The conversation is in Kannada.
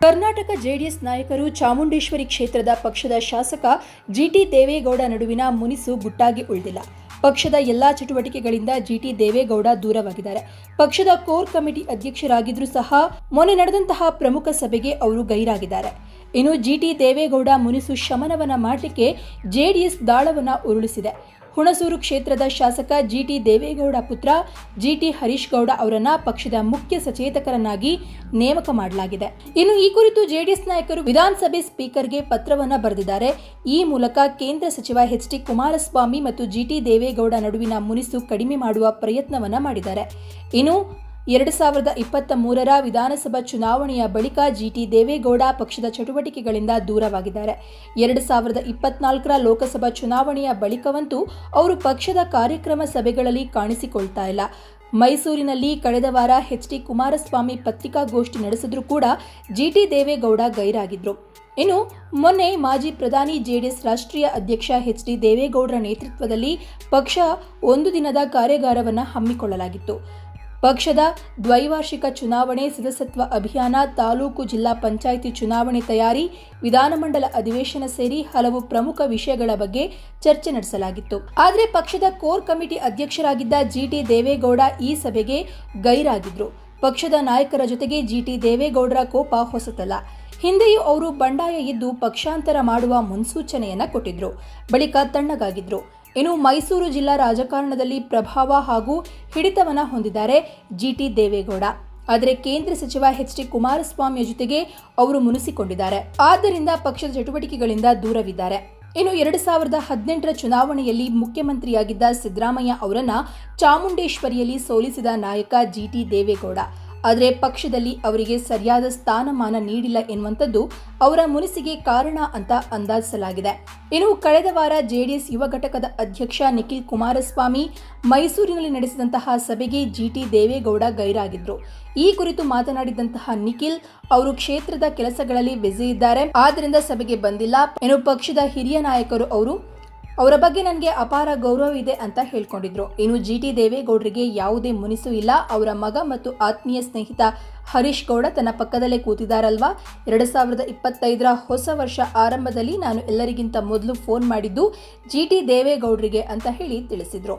ಕರ್ನಾಟಕ ಜೆಡಿಎಸ್ ನಾಯಕರು ಚಾಮುಂಡೇಶ್ವರಿ ಕ್ಷೇತ್ರದ ಪಕ್ಷದ ಶಾಸಕ ಜಿಟಿ ದೇವೇಗೌಡ ನಡುವಿನ ಮುನಿಸು ಗುಟ್ಟಾಗಿ ಉಳಿದಿಲ್ಲ. ಪಕ್ಷದ ಎಲ್ಲಾ ಚಟುವಟಿಕೆಗಳಿಂದ ಜಿಟಿ ದೇವೇಗೌಡ ದೂರವಾಗಿದ್ದಾರೆ. ಪಕ್ಷದ ಕೋರ್ ಕಮಿಟಿ ಅಧ್ಯಕ್ಷರಾಗಿದ್ರೂ ಸಹ ಮೊನ್ನೆ ನಡೆದಂತಹ ಪ್ರಮುಖ ಸಭೆಗೆ ಅವರು ಗೈರಾಗಿದ್ದಾರೆ. ಇನ್ನು ಜಿಟಿ ದೇವೇಗೌಡ ಮುನಿಸು ಶಮನವನ್ನ ಮಾಡಲಿಕ್ಕೆ ಜೆಡಿಎಸ್ ದಾಳವನ್ನ ಉರುಳಿಸಿದೆ. ಹುಣಸೂರು ಕ್ಷೇತ್ರದ ಶಾಸಕ ಜಿಟಿ ದೇವೇಗೌಡ ಪುತ್ರ ಜಿಟಿ ಹರೀಶ್ ಗೌಡ ಅವರನ್ನ ಪಕ್ಷದ ಮುಖ್ಯ ಸಚೇತಕರನ್ನಾಗಿ ನೇಮಕ ಮಾಡಲಾಗಿದೆ. ಇನ್ನು ಈ ಕುರಿತು ಜೆಡಿಎಸ್ ನಾಯಕರು ವಿಧಾನಸಭೆ ಸ್ಪೀಕರ್ಗೆ ಪತ್ರವನ್ನ ಬರೆದಿದ್ದಾರೆ. ಈ ಮೂಲಕ ಕೇಂದ್ರ ಸಚಿವ ಎಚ್ ಡಿ ಕುಮಾರಸ್ವಾಮಿ ಮತ್ತು ಜಿಟಿ ದೇವೇಗೌಡ ನಡುವಿನ ಮುನಿಸು ಕಡಿಮೆ ಮಾಡುವ ಪ್ರಯತ್ನವನ್ನ ಮಾಡಿದ್ದಾರೆ. ಇನ್ನು ಎರಡು ಸಾವಿರದ ಇಪ್ಪತ್ತ ಮೂರರ ವಿಧಾನಸಭಾ ಚುನಾವಣೆಯ ಬಳಿಕ ಜಿಟಿ ದೇವೇಗೌಡ ಪಕ್ಷದ ಚಟುವಟಿಕೆಗಳಿಂದ ದೂರವಾಗಿದ್ದಾರೆ. ಎರಡು ಸಾವಿರದ ಇಪ್ಪತ್ನಾಲ್ಕರ ಲೋಕಸಭಾ ಚುನಾವಣೆಯ ಬಳಿಕವಂತೂ ಅವರು ಪಕ್ಷದ ಕಾರ್ಯಕ್ರಮ ಸಭೆಗಳಲ್ಲಿ ಕಾಣಿಸಿಕೊಳ್ತಾ ಇಲ್ಲ. ಮೈಸೂರಿನಲ್ಲಿ ಕಳೆದ ವಾರ ಎಚ್ ಡಿ ಕುಮಾರಸ್ವಾಮಿ ಪತ್ರಿಕಾಗೋಷ್ಠಿ ನಡೆಸಿದ್ರೂ ಕೂಡ ಜಿಟಿ ದೇವೇಗೌಡ ಗೈರಾಗಿದ್ರು. ಇನ್ನು ಮೊನ್ನೆ ಮಾಜಿ ಪ್ರಧಾನಿ ಜೆಡಿಎಸ್ ರಾಷ್ಟ್ರೀಯ ಅಧ್ಯಕ್ಷ ಎಚ್ ಡಿ ದೇವೇಗೌಡರ ನೇತೃತ್ವದಲ್ಲಿ ಪಕ್ಷ ಒಂದು ದಿನದ ಕಾರ್ಯಾಗಾರವನ್ನು ಹಮ್ಮಿಕೊಳ್ಳಲಾಗಿತ್ತು. ಪಕ್ಷದ ದ್ವೈವಾರ್ಷಿಕ ಚುನಾವಣೆ ಸದಸ್ಯತ್ವ ಅಭಿಯಾನ, ತಾಲೂಕು ಜಿಲ್ಲಾ ಪಂಚಾಯಿತಿ ಚುನಾವಣೆ ತಯಾರಿ, ವಿಧಾನಮಂಡಲ ಅಧಿವೇಶನ ಸೇರಿ ಹಲವು ಪ್ರಮುಖ ವಿಷಯಗಳ ಬಗ್ಗೆ ಚರ್ಚೆ ನಡೆಸಲಾಗಿತ್ತು. ಆದರೆ ಪಕ್ಷದ ಕೋರ್ ಕಮಿಟಿ ಅಧ್ಯಕ್ಷರಾಗಿದ್ದ ಜಿಟಿ ದೇವೇಗೌಡ ಈ ಸಭೆಗೆ ಗೈರಾಗಿದ್ರು. ಪಕ್ಷದ ನಾಯಕರ ಜೊತೆಗೆ ಜಿಟಿ ದೇವೇಗೌಡರ ಕೋಪ ಹೊಸತಲ್ಲ. ಹಿಂದೆಯೂ ಅವರು ಬಂಡಾಯ ಇದ್ದು ಪಕ್ಷಾಂತರ ಮಾಡುವ ಮುನ್ಸೂಚನೆಯನ್ನ ಕೊಟ್ಟಿದ್ರು. ಬಳಿಕ ತಣ್ಣಗಾಗಿದ್ರು. ಇನ್ನು ಮೈಸೂರು ಜಿಲ್ಲಾ ರಾಜಕಾರಣದಲ್ಲಿ ಪ್ರಭಾವ ಹಾಗೂ ಹಿಡಿತವನ್ನು ಹೊಂದಿದ್ದಾರೆ ಜಿಟಿ ದೇವೇಗೌಡ. ಆದರೆ ಕೇಂದ್ರ ಸಚಿವ ಎಚ್ ಡಿ ಕುಮಾರಸ್ವಾಮಿಯ ಜೊತೆಗೆ ಅವರು ಮುನಿಸಿಕೊಂಡಿದ್ದಾರೆ. ಆದ್ದರಿಂದ ಪಕ್ಷದ ಚಟುವಟಿಕೆಗಳಿಂದ ದೂರವಿದ್ದಾರೆ. ಇನ್ನು ಎರಡು ಸಾವಿರದ ಹದಿನೆಂಟರ ಚುನಾವಣೆಯಲ್ಲಿ ಮುಖ್ಯಮಂತ್ರಿಯಾಗಿದ್ದ ಸಿದ್ದರಾಮಯ್ಯ ಅವರನ್ನ ಚಾಮುಂಡೇಶ್ವರಿಯಲ್ಲಿ ಸೋಲಿಸಿದ ನಾಯಕ ಜಿಟಿ ದೇವೇಗೌಡ. ಆದರೆ ಪಕ್ಷದಲ್ಲಿ ಅವರಿಗೆ ಸರಿಯಾದ ಸ್ಥಾನಮಾನ ನೀಡಿಲ್ಲ ಎನ್ನುವಂಥದ್ದು ಅವರ ಮುನಿಸಿಗೆ ಕಾರಣ ಅಂತ ಅಂದಾಜಿಸಲಾಗಿದೆ. ಇನ್ನು ಕಳೆದ ವಾರ ಜೆಡಿಎಸ್ ಯುವ ಘಟಕದ ಅಧ್ಯಕ್ಷ ನಿಖಿಲ್ ಕುಮಾರಸ್ವಾಮಿ ಮೈಸೂರಿನಲ್ಲಿ ನಡೆಸಿದಂತಹ ಸಭೆಗೆ ಜಿಟಿ ದೇವೇಗೌಡ ಗೈರಾಗಿದ್ರು. ಈ ಕುರಿತು ಮಾತನಾಡಿದಂತಹ ನಿಖಿಲ್, ಅವರು ಕ್ಷೇತ್ರದ ಕೆಲಸಗಳಲ್ಲಿ ಬ್ಯುಸಿ ಇದ್ದಾರೆ ಆದ್ದರಿಂದ ಸಭೆಗೆ ಬಂದಿಲ್ಲ. ಇನ್ನು ಪಕ್ಷದ ಹಿರಿಯ ನಾಯಕರು ಅವರು ಅವರ ಬಗ್ಗೆ ನನಗೆ ಅಪಾರ ಗೌರವ ಇದೆ ಅಂತ ಹೇಳ್ಕೊಂಡಿದ್ರು. ಇನ್ನು ಜಿ ಟಿ ದೇವೇಗೌಡರಿಗೆ ಯಾವುದೇ ಮುನಿಸು ಇಲ್ಲ. ಅವರ ಮಗ ಮತ್ತು ಆತ್ಮೀಯ ಸ್ನೇಹಿತ ಹರೀಶ್ ಗೌಡ ತನ್ನ ಪಕ್ಕದಲ್ಲೇ ಕೂತಿದ್ದಾರಲ್ವಾ? ಎರಡು ಸಾವಿರದ ಇಪ್ಪತ್ತೈದರ ಹೊಸ ವರ್ಷ ಆರಂಭದಲ್ಲಿ ನಾನು ಎಲ್ಲರಿಗಿಂತ ಮೊದಲು ಫೋನ್ ಮಾಡಿದ್ದು ಜಿ ಟಿ ದೇವೇಗೌಡರಿಗೆ ಅಂತ ಹೇಳಿ ತಿಳಿಸಿದ್ರು.